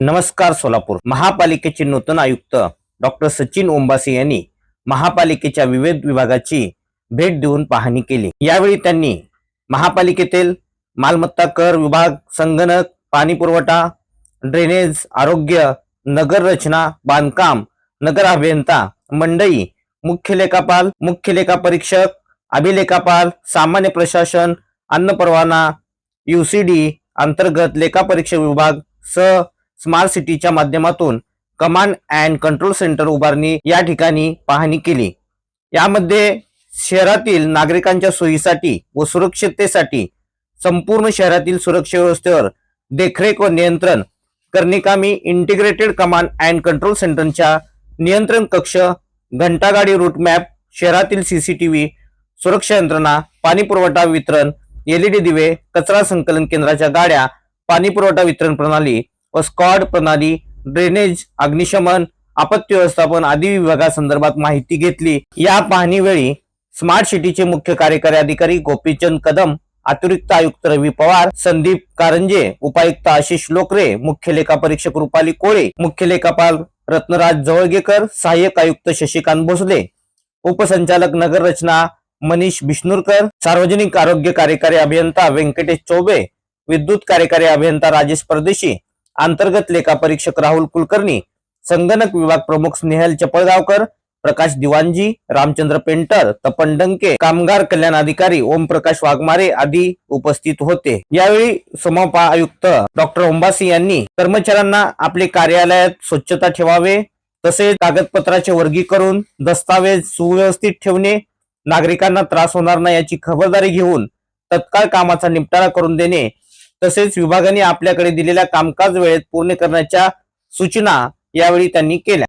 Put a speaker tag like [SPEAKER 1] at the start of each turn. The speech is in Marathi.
[SPEAKER 1] नमस्कार सोलापूर. महापालिकेचे नूतन आयुक्त डॉक्टर सचिन ओंबासे यांनी महापालिकेच्या विविध विभागाची भेट देऊन पाहणी केली. यावेळी त्यांनी महापालिकेतील मालमत्ता कर विभाग संगणक पाणी पुरवठा ड्रेनेज आरोग्य नगर रचना बांधकाम नगर अभियंता मंडई मुख्य लेखापाल मुख्य लेखा परीक्षक अभिलेखापाल सामान्य प्रशासन अन्न परवाना युसीडी अंतर्गत लेखा परीक्षा विभाग सह स्मार्ट सिटीच्या माध्यमातून कमांड अँड कंट्रोल सेंटर उभारणी या ठिकाणी पाहणी केली. यामध्ये शहरातील नागरिकांच्या सोयीसाठी व सुरक्षिततेसाठी संपूर्ण शहरातील सुरक्षा व्यवस्थेवर देखरेख व नियंत्रण करण्याकामी इंटिग्रेटेड कमांड अँड कंट्रोल सेंटरच्या नियंत्रण कक्ष घंटागाडी रूट मॅप शहरातील सीसीटीव्ही सुरक्षा यंत्रणा पाणी पुरवठा वितरण एलईडी दिवे कचरा संकलन केंद्राच्या गाड्या पाणी पुरवठा वितरण प्रणाली व स्कॉड प्रणाली ड्रेनेज अग्निशमन आपत्ती व्यवस्थापन आदी विभागासंदर्भात माहिती घेतली. या पाहणीवेळी स्मार्ट सिटीचे मुख्य कार्यकारी अधिकारी गोपीचंद कदम अतिरिक्त आयुक्त रवी पवार संदीप कारंजे उपायुक्त आशिष लोकरे मुख्य लेखा परीक्षक रुपाली कोळे मुख्य लेखापाल रत्नराज जवळगेकर सहाय्यक आयुक्त शशिकांत भोसले उपसंचालक नगर रचना मनीष बिष्णूरकर सार्वजनिक आरोग्य कार्यकारी अभियंता व्यंकटेश चौबे विद्युत कार्यकारी अभियंता राजेश परदेशी अंतर्गत लेखा परीक्षक राहुल कुलकर्णी संगणक विभाग प्रमुख स्नेहल चपळगावकर प्रकाश दिवानजी रामचंद्र पेंटर तपन डंके कामगार कल्याण अधिकारी ओमप्रकाश वाघमारे आदी उपस्थित होते. यावेळी समपा आयुक्त डॉक्टर ओंबासी यांनी कर्मचाऱ्यांना आपले कार्यालयात स्वच्छता ठेवावे तसेच कागदपत्राचे वर्गीकरण दस्तावेज सुव्यवस्थित ठेवणे नागरिकांना त्रास होणार नाही याची खबरदारी घेऊन तत्काळ कामाचा निपटारा करून देणे तसेच विभागाने आपल्याकडे दिलेल्या कामकाज वेळेत पूर्ण करण्याच्या सूचना यावेळी त्यांनी केल्या.